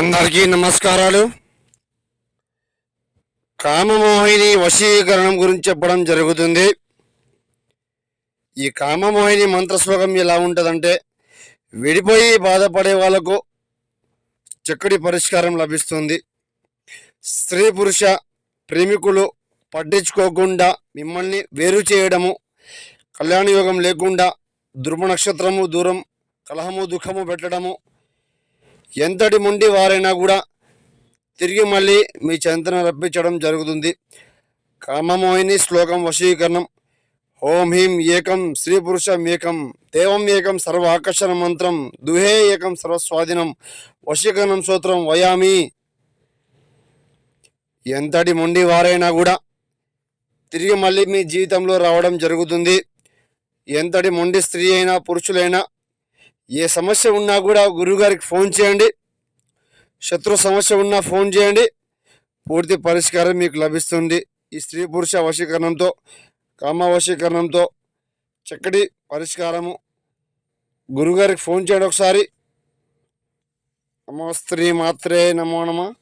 అందరికీ నమస్కారాలు. కామమోహిని వశీకరణం గురించి చెప్పడం జరుగుతుంది. ఈ కామమోహిని మంత్రశ్లోకం ఎలా ఉంటుందంటే విడిపోయి బాధపడే వాళ్ళకు చక్కటి పరిష్కారం లభిస్తుంది. స్త్రీ పురుష ప్రేమికులు పట్టించుకోకుండా మిమ్మల్ని వేరు చేయడము కళ్యాణ యోగం లేకుండా ధృవ నక్షత్రము దూరం కలహము దుఃఖము పెట్టడము ఎంతటి మొండి వారైనా కూడా తిరిగి మళ్ళీ మీ చెంతన రప్పించడం జరుగుతుంది. కామమోహిని శ్లోకం వశీకరణం. ఓం హీం ఏకం స్త్రీ పురుషం ఏకం దేవం ఏకం సర్వ ఆకర్షణ మంత్రం దుహే ఏకం సర్వస్వాధీనం వశీకరణం సూత్రం వయామి. ఎంతటి మొండి వారైనా కూడా తిరిగి మళ్ళీ మీ జీవితంలో రావడం జరుగుతుంది. ఎంతటి మొండి స్త్రీ అయినా పురుషులైనా ఏ సమస్య ఉన్నా కూడా గురువుగారికి ఫోన్ చేయండి. శత్రు సమస్య ఉన్నా ఫోన్ చేయండి. పూర్తి పరిష్కారం మీకు లభిస్తుంది. ఈ స్త్రీ పురుష వశీకరణంతో కామవశీకరణంతో చక్కటి పరిష్కారము. గురుగారికి ఫోన్ చేయండి ఒకసారి. నమో స్త్రీ మాత్రే నమో నమ.